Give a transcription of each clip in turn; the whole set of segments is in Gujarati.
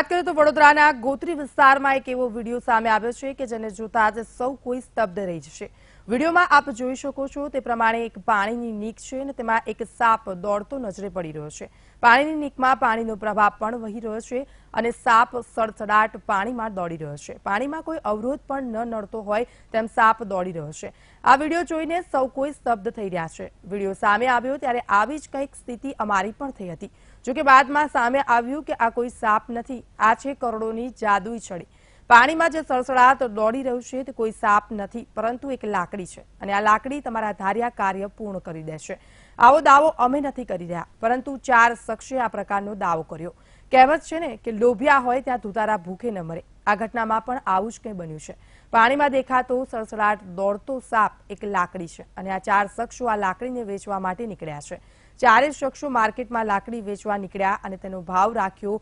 વાત કરીએ તો વડોદરાના ગોત્રી વિસ્તારમાં એક એવો વીડિયો સામે આવ્યો છે કે જેને જોતા આજે સૌ કોઈ સ્તબ્ધ રહી જશે. વિડીયોમાં આપ જોઈ શકો છો તે પ્રમાણે એક પાણીની નીક છે અને તેમાં એક સાપ દોડતો નજરે પડી રહ્યો છે. પાણીની નીકમાં પાણીનો પ્રભાવ પણ વહી રહ્યો છે અને સાપ સડસડાટ પાણીમાં દોડી રહ્યો છે. પાણીમાં કોઈ અવરોધ પણ ન નડતો હોય તેમ સાપ દોડી રહ્યો છે. આ વીડિયો જોઈને સૌ કોઈ સ્તબ્ધ થઈ રહ્યા છે. વીડિયો સામે આવ્યો ત્યારે આવી જ કંઈક સ્થિતિ અમારી પણ થઈ હતી. જોકે બાદમાં સામે આવ્યું કે આ કોઈ સાપ નથી. આ છે કરોડોની જાદુઈ છડી. પાણીમાં જે સળસળાટ દોડી રહ્યું છે તે કોઈ સાપ નથી, પરંતુ એક લાકડી છે અને આ લાકડી તમારા ધાર્યા કાર્ય પૂર્ણ કરી દેશે. આવો દાવો અમે નથી કરી રહ્યા, પરંતુ ચાર શખ્સે આ પ્રકારનો દાવો કર્યો. કહેવત છે ને કે લોભિયા હોય ત્યાં ધુતારા ભૂખે ન મરે. આ ઘટનામાં પણ આવું જ કંઈ બન્યું છે. પાણીમાં દેખાતો સળસળાટ દોડતો સાપ એક લાકડી છે અને આ ચાર શખ્સો આ લાકડીને વેચવા માટે નીકળ્યા છે. ચારેય શખ્સો માર્કેટમાં લાકડી વેચવા નીકળ્યા અને તેનો ભાવ રાખ્યો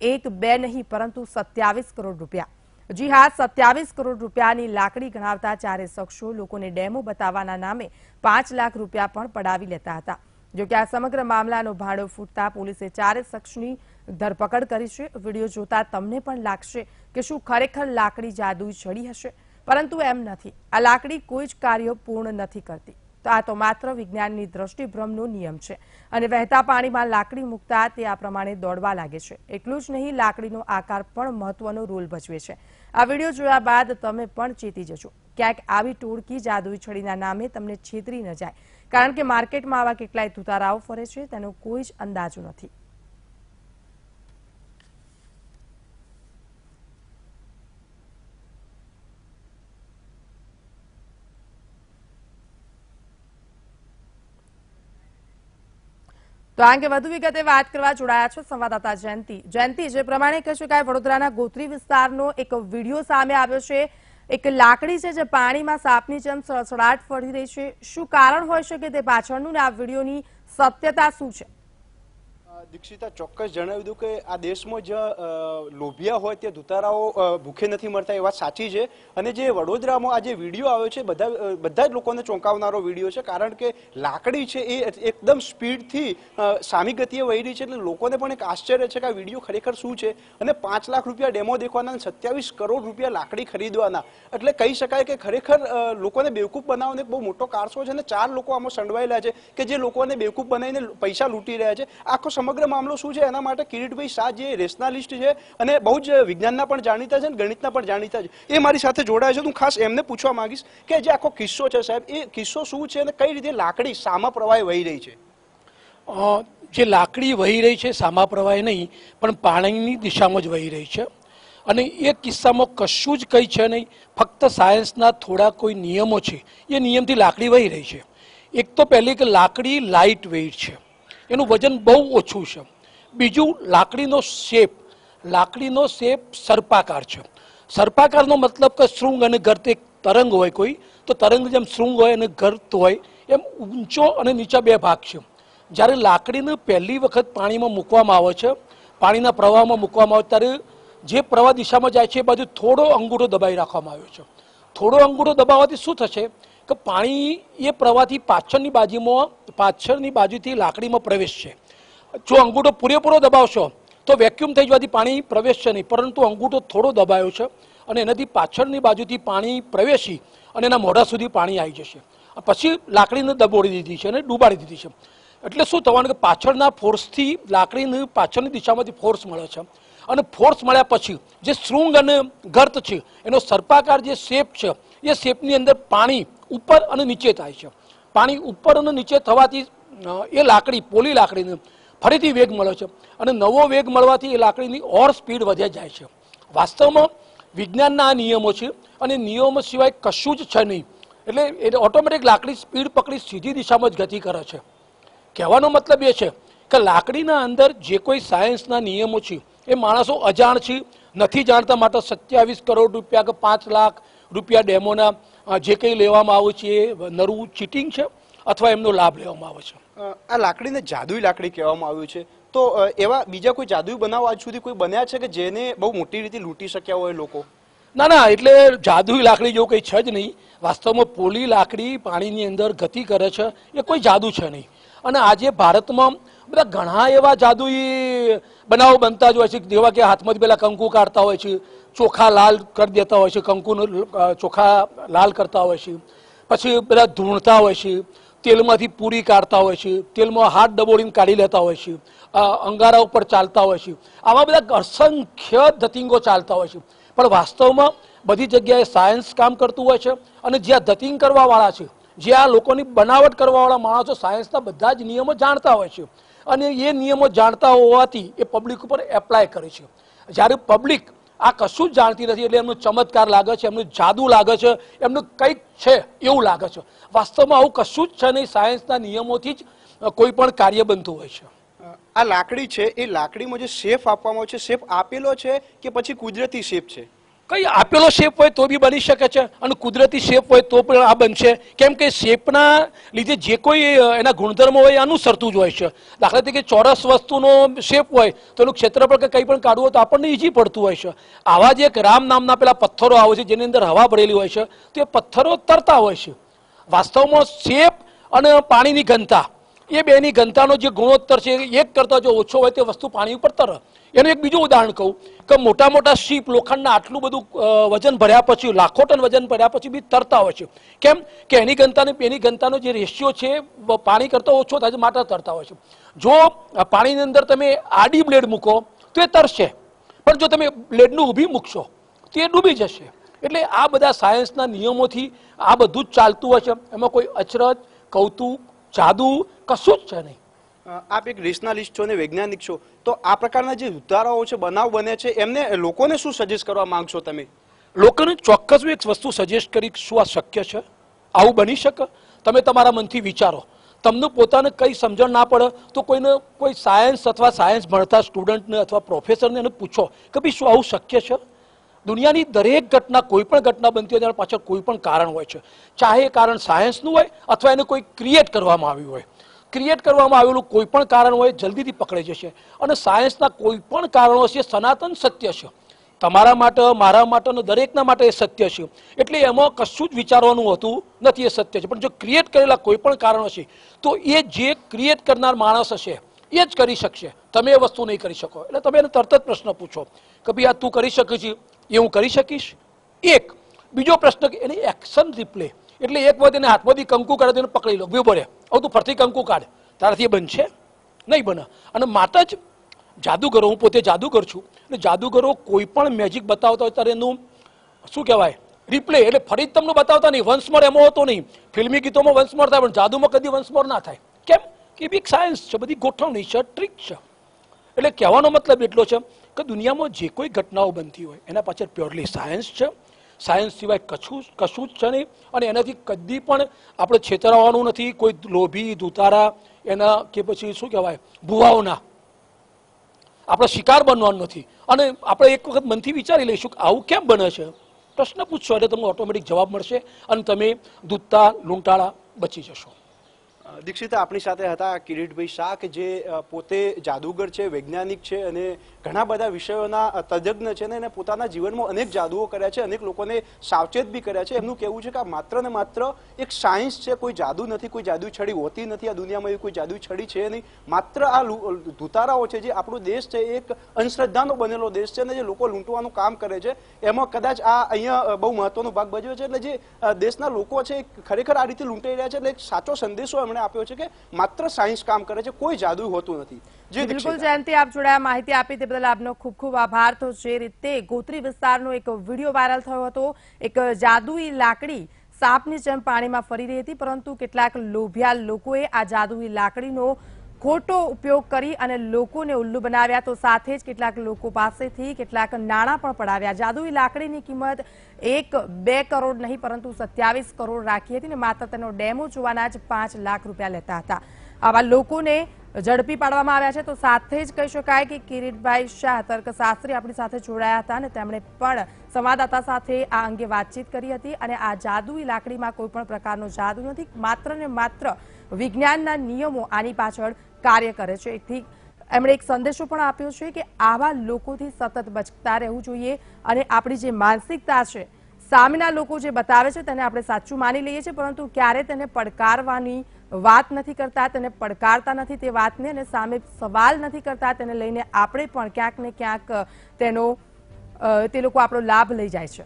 એક બે નહીં, પરંતુ સત્યાવીસ કરોડ રૂપિયા. જી હા, સત્યાવીસ કરોડ રૂપિયાની લાકડી ગણાવતા ચારે શખ્સો લોકોને ડેમો બતાવવાના નામે પાંચ લાખ રૂપિયા પણ પડાવી લેતા હતા. જોકે આ સમગ્ર મામલાનો ભાડો ફૂટતા પોલીસે ચારે શખ્સની ધરપકડ કરી છે. વીડિયો જોતા તમને પણ લાગશે કે શું ખરેખર લાકડી જાદુઈ ચડી હશે. પરંતુ એમ નથી. આ લાકડી કોઈ જ કાર્ય પૂર્ણ નથી કરતી. તો આ તો માત્ર વિજ્ઞાનની દ્રષ્ટિભ્રમનો નિયમ છે. અને વહેતા પાણીમાં લાકડી મૂકતા તે આ પ્રમાણે દોડવા લાગે છે. એટલું જ નહીં, લાકડીનો આકાર પણ મહત્વનો રોલ ભજવે છે. આ વીડિયો જોયા બાદ તમે પણ ચેતી જશો ક્યાંક આવી ટોળકી જાદુઈ છડીના નામે તમને છેતરી ન જાય. કારણ કે માર્કેટમાં આવા કેટલાય ધુતારાઓ ફરે છે, તેનો કોઈ જ અંદાજો નથી. તો આ અંગે વધુ વિગતે વાત કરવા જોડાયા છે સંવાદદાતા જયંતિ. જયંતિ, જે પ્રમાણે કહી શકાય વડોદરાના ગોત્રી વિસ્તારનો એક વીડિયો સામે આવ્યો છે. એક લાકડી છે જે પાણીમાં સાપની જેમ સળસળાટ ફરી રહી છે. શું કારણ હોઈ શકે તે પાછળનું ને આ વિડીયોની સત્યતા શું છે? દીક્ષિતા ચોક્કસ જણાવી દઉં કે આ દેશમાં જ્યાં લોભિયા હોય તે ધુતારાઓ ભૂખે નથી મરતા, એ વાત સાચી છે. અને જે વડોદરામાં આ જે વીડિયો આવ્યો છે, બધા બધા જ લોકોને ચોંકાવનારો વીડિયો છે, કારણ કે લાકડી છે એ એકદમ સ્પીડથી સામી ગતિએ વહી રહી છે એટલે લોકોને પણ એક આશ્ચર્ય છે કે આ વીડિયો ખરેખર શું છે. અને પાંચ લાખ રૂપિયા ડેમો દેખવાના અને સત્યાવીસ કરોડ રૂપિયા લાકડી ખરીદવાના. એટલે કહી શકાય કે ખરેખર લોકોને બેવકૂફ બનાવવાનો એક બહુ મોટો કારસો છે અને ચાર લોકો આમાં સંડવાયેલા છે કે જે લોકોને બેવકૂફ બનાવીને પૈસા લૂંટી રહ્યા છે. આખો સમગ્ર મામલો શું છે? એના માટે કિરીટભાઈ શાહ જે રેશનાલિસ્ટ છે અને બહુ જ વિજ્ઞાનના પણ જાણીતા છે અને ગણિતના પણ જાણીતા છે. એ મારી સાથે જોડાય છે. હું ખાસ એમને પૂછવા માંગીશ કે જે આખો કિસ્સો છે સાહેબ, એ કિસ્સો શું છે અને કઈ રીતે લાકડી સામા પ્રવાહે વહી રહી છે? જે લાકડી વહી રહી છે સામા પ્રવાહે નહીં, પણ પાણીની દિશામાં જ વહી રહી છે. અને એ કિસ્સામાં કશું જ કંઈ છે નહીં, ફક્ત સાયન્સના થોડા કોઈ નિયમો છે. એ નિયમથી લાકડી વહી રહી છે. એક તો પહેલી કે લાકડી લાઇટ વેઇટ છે. એનું વજન બહુ ઓછું છે. બીજું, લાકડીનો શેપ. લાકડીનો શેપ સર્પાકાર છે. સર્પાકારનો મતલબ કે શૃંગ અને ગર્ત એક તરંગ હોય કોઈ. તો તરંગ જેમ શૃંગ હોય અને ગર્ત હોય, એમ ઊંચો અને નીચા બે ભાગ છે. જ્યારે લાકડીને પહેલી વખત પાણીમાં મૂકવામાં આવે છે, પાણીના પ્રવાહમાં મૂકવામાં આવે ત્યારે જે પ્રવાહ દિશામાં જાય છે એ બાજુ થોડો અંગૂઠો દબાવી રાખવામાં આવ્યો છે. થોડો અંગૂઠો દબાવવાથી શું થશે? કે પાણી એ પ્રવાહથી પાછળની બાજુમાં, પાછળની બાજુથી લાકડીમાં પ્રવેશ છે. જો અંગૂઠો પૂરેપૂરો દબાવશો, તો વેક્યુમ થઈ જવાથી પાણી પ્રવેશશે નહીં. પરંતુ અંગૂઠો થોડો દબાયો છે અને એનાથી પાછળની બાજુથી પાણી પ્રવેશી અને એના મોઢા સુધી પાણી આવી જશે. પછી લાકડીને દબોડી દીધી છે અને ડૂબાડી દીધી છે. એટલે શું થવાનું કે પાછળના ફોર્સથી લાકડીને પાછળની દિશામાંથી ફોર્સ મળે છે. અને ફોર્સ મળ્યા પછી જે શૃંગ અને ગર્ત છે, એનો સર્પાકાર જે શેપ છે, એ શેપની અંદર પાણી ઉપર અને નીચે થાય છે. પાણી ઉપર અને નીચે થવાથી એ લાકડી, પોલી લાકડીને ફરીથી વેગ મળે છે અને નવો વેગ મળવાથી એ લાકડીની ઓર સ્પીડ વધે જાય છે. વાસ્તવમાં વિજ્ઞાનના આ નિયમો છે અને નિયમો સિવાય કશું જ છે નહીં. એટલે એ ઓટોમેટિક લાકડી સ્પીડ પકડી સીધી દિશામાં જ ગતિ કરે છે. કહેવાનો મતલબ એ છે કે લાકડીના અંદર જે કોઈ સાયન્સના નિયમો છે, એ માણસો અજાણ છે, નથી જાણતા. માટે સત્યાવીસ કરોડ રૂપિયા કે પાંચ લાખ રૂપિયા ડેમોના જે કંઈ લેવામાં આવે છે એ નરવું ચીટિંગ છે અથવા એમનો લાભ લેવામાં આવે છે. આ લાકડીને જાદુઈ લાકડી કહેવામાં આવ્યું છે. તો એવા બીજા કોઈ જાદુઈ બનાવ આજ સુધી કોઈ બન્યા છે કે જેને બહુ મોટી રીતે લૂંટી શક્યા હોય લોકો? ના ના એટલે જાદુઈ લાકડી જેવું કંઈ છે જ નહીં. વાસ્તવમાં પોલી લાકડી પાણીની અંદર ગતિ કરે છે. એ કોઈ જાદુ છે નહીં. અને આજે ભારતમાં બધા ઘણા એવા જાદુઈ બનાવો બનતા જ હોય છે જેવા કે હાથમાંથી પેલા કંકુ કાઢતા હોય છે ચોખા લાલ કરી દેતા હોય છે કંકુનું ચોખા લાલ કરતા હોય છે પછી બધા ધૂણતા હોય છે તેલમાંથી પૂરી કાઢતા હોય છે તેલમાં હાથ ડબોળીને કાઢી લેતા હોય છે અંગારા ઉપર ચાલતા હોય છે આવા બધા અસંખ્ય ધતિંગો ચાલતા હોય છે પણ વાસ્તવમાં બધી જગ્યાએ સાયન્સ કામ કરતું હોય છે અને જ્યાં ધતિંગ કરવાવાળા છે જે આ લોકોની બનાવટ કરવાવાળા માણસો સાયન્સના બધા જ નિયમો જાણતા હોય છે અને એ નિયમો જાણતા હોવાથી એ પબ્લિક ઉપર એપ્લાય કરે છે. જ્યારે પબ્લિક આ કશું જ જાણતી નથી એટલે એમનું ચમત્કાર લાગે છે, એમનું જાદુ લાગે છે, એમનું કંઈક છે એવું લાગે છે. વાસ્તવમાં આવું કશું જ છે નહીં સાયન્સના નિયમોથી જ કોઈ પણ કાર્ય બનતું હોય છે. આ લાકડી છે, એ લાકડીમાં જે શેપ આપવામાં છે શેપ આપેલો છે કે પછી કુદરતી શેપ છે? કઈ આપેલો શેપ હોય તો બી બની શકે છે અને કુદરતી શેપ હોય તો પણ આ બનશે. કેમ કે શેપના લીધે જે કોઈ એના ગુણધર્મો હોય એ અનુસરતું જ હોય છે. દાખલા તરીકે ચોરસ વસ્તુનો શેપ હોય તો એનું ક્ષેત્રફળ કે કંઈ પણ કાઢવું હોય તો આપણને ઈજી પડતું હોય છે. આવા જ એક રામ નામના પેલા પથ્થરો આવે છે જેની અંદર હવા ભરેલી હોય છે, તો એ પથ્થરો તરતા હોય છે. વાસ્તવમાં શેપ અને પાણીની ઘનતા, એ બેની ઘનતાનો જે ગુણોત્તર છે એક કરતાં જો ઓછો હોય તે વસ્તુ પાણી ઉપર તરે. એનું એક બીજું ઉદાહરણ કહું કે મોટા મોટા શીપ લોખંડના આટલું બધું વજન ભર્યા પછી, લાખો ટન વજન ભર્યા પછી બી તરતા હોય છે. કેમ? કે એની ઘનતા ને એની ઘનતાનો જે રેશિયો છે પાણી કરતાં ઓછો થાય છે માટે તરતા હોય છે. જો પાણીની અંદર તમે આડી બ્લેડ મૂકો, તો એ તરશે. પણ જો તમે બ્લેડનું ઊભી મૂકશો, તો એ ડૂબી જશે. એટલે આ બધા સાયન્સના નિયમોથી આ બધું જ ચાલતું હોય છે. એમાં કોઈ અચરજ, કૌતુક, જાદુ કશું જ છે નહીં. આપ એક રેશનાલિસ્ટ છો અને વૈજ્ઞાનિક છો, તો આ પ્રકારના જે ઉતારાઓ છે, બનાવ બને છે, એમને લોકોને શું સજેસ્ટ કરવા માંગશો તમે? લોકોને ચોક્કસ એક વસ્તુ સજેસ્ટ કરી શું આ શક્ય છે? આવું બની શકે? તમે તમારા મનથી વિચારો. તમને પોતાને કંઈ સમજણ ના પડે, તો કોઈને કોઈ સાયન્સ અથવા સાયન્સ ભણતા સ્ટુડન્ટને અથવા પ્રોફેસરને એને પૂછો કે ભાઈ શું આવું શક્ય છે? દુનિયાની દરેક ઘટના, કોઈ પણ ઘટના બનતી હોય તેના પાછળ કોઈ પણ કારણ હોય છે. ચાહે એ કારણ સાયન્સનું હોય, અથવા એને કોઈ ક્રિએટ કરવામાં આવ્યું હોય. ક્રિએટ કરવામાં આવેલું કોઈ પણ કારણ હોય, જલ્દીથી પકડાઈ જશે. અને સાયન્સના કોઈ પણ કારણો છે, સનાતન સત્ય છે. તમારા માટે, મારા માટે અને દરેકના માટે એ સત્ય છે. એટલે એમાં કશું જ વિચારવાનું હોતું નથી એ સત્ય છે. પણ જો ક્રિએટ કરેલા કોઈ પણ કારણો છે, તો એ જે ક્રિએટ કરનાર માણસ હશે, એ જ કરી શકશે. તમે એ વસ્તુ નહીં કરી શકો. એટલે તમે એને તરત જ પ્રશ્ન પૂછો કે ભાઈ, આ તું કરી શકે છે એ હું કરી શકીશ? એક. બીજો પ્રશ્ન કે એની એક્શન રિપ્લે એટલે એક એને હાથમાંથી કંકુ કાઢે તો એને પકડી લો. ઊભો પડે. હવે તું ફરતી કંકુ કાઢ. તારાથી બનશે? નહીં બને. અને માટે જ જાદુગરો, હું પોતે જાદુગર છું. એટલે જાદુગરો કોઈ પણ મેજિક બતાવતા હોય ત્યારે એનું શું કહેવાય? રિપ્લે એટલે ફરી તમને બતાવતા નહીં. વંશમર એમાં હોતો નહીં. ફિલ્મી ગીતોમાં વંશમર થાય, પણ જાદુમાં કદી વંશમર ના થાય. કેમ? કે બી સાયન્સ છે. બધી ગોઠવણી છે. ટ્રીક છે. એટલે કહેવાનો મતલબ એટલો છે કે દુનિયામાં જે કોઈ ઘટનાઓ બનતી હોય, એના પાછળ પ્યોરલી સાયન્સ છે. સાયન્સ સિવાય કશું કશું જ છે નહીં. અને એનાથી કદી પણ આપણે છેતરાવાનું નથી. કોઈ લોભી, દુતારા, એના કે પછી શું કહેવાય? ભુવાઓના. આપણે શિકાર બનવાનું નથી. અને આપણે એક વખત મનથી વિચારી લઈશું કે આવું કેમ બને છે? પ્રશ્ન પૂછશો એટલે તમને ઓટોમેટિક જવાબ મળશે અને તમે દૂધતા લૂંટાળા બચી જશો. દીક્ષિતા આપણી સાથે હતા કિરીટભાઈ શાહ, કે જે પોતે જાદુગર છે, વૈજ્ઞાનિક છે અને ઘણા બધા વિષયોના તજજ્ઞ છે ને એને પોતાના જીવનમાં અનેક જાદુઓ કર્યા છે, અનેક લોકોને સાવચેત બી કર્યા છે. એમનું કહેવું છે કે આ માત્ર ને માત્ર એક સાયન્સ છે, કોઈ જાદુ નથી, કોઈ જાદુ છડી હોતી નથી આ દુનિયામાં, એવી કોઈ જાદુ છડી છે નહીં. માત્ર આ ધુતારાઓ છે જે આપણો દેશ છે એક અંધશ્રદ્ધાનો બનેલો દેશ છે અને જે લોકો લૂંટવાનું કામ કરે છે. એમાં કદાચ આ અહીંયા બહુ મહત્વનો ભાગ ભજવે છે એટલે જે દેશના લોકો છે ખરેખર આ રીતે લૂંટાઈ રહ્યા છે એટલે એક સાચો સંદેશો એમણે આપ્યો છે કે માત્ર સાયન્સ કામ કરે છે કોઈ જાદુ હોતું નથી. બિલકુલ જયંતિ આપ જોડાયા માહિતી આપી તે બદલ આપનો ખૂબ ખૂબ આભાર. તો જે રીતે ગોત્રી વિસ્તારનો એક વીડિયો વાયરલ થયો હતો એક જાદુઈ લાકડી સાપની જેમ પાણીમાં ફરી રહી હતી પરંતુ કેટલાક લોભિયા લોકોએ આ જાદુઈ લાકડીનો ખોટો ઉપયોગ કરી અને લોકોને ઉલ્લુ બનાવ્યા. તો સાથે જ કેટલાક લોકો પાસેથી કેટલાક નાણાં પણ પડાવ્યા. જાદુઈ લાકડીની કિંમત એક, બે કરોડ નહીં, પરંતુ સત્યાવીસ કરોડ રાખી હતી ને માત્ર તેનો ડેમો જોવાના જ પાંચ લાખ રૂપિયા લેતા હતા. આવા લોકોને ઝડપી પાડવામાં આવ્યા છે. તો સાથે જ કહી શકાય કે કિરીટભાઈ શાહ, તર્કશાસ્ત્રી આપણી સાથે જોડાયા હતા અને તેમણે પણ સંવાદદાતા સાથે આ અંગે વાતચીત કરી હતી. અને આ જાદુઈ લાકડીમાં કોઈ પણ પ્રકારનો જાદુ નથી. માત્ર ને માત્ર વિજ્ઞાનના નિયમો આની પાછળ કાર્ય કરે છે. એથી એમણે એક સંદેશો પણ આપ્યો છે કે આવા લોકોથી સતત બચતા રહેવું જોઈએ અને આપણી જે માનસિકતા છે, સામેના લોકો જે બતાવે છે તેને આપણે સાચું માની લઈએ છીએ, પરંતુ ક્યારે તેને પડકારવાની વાત નથી કરતા, તેને પડકારતા નથી તે વાતને અને સામે સવાલ નથી કરતા તેને લઈને આપણે પણ ક્યાંક ને ક્યાંક તેનો તે લોકો આપણો લાભ લઈ જાય છે.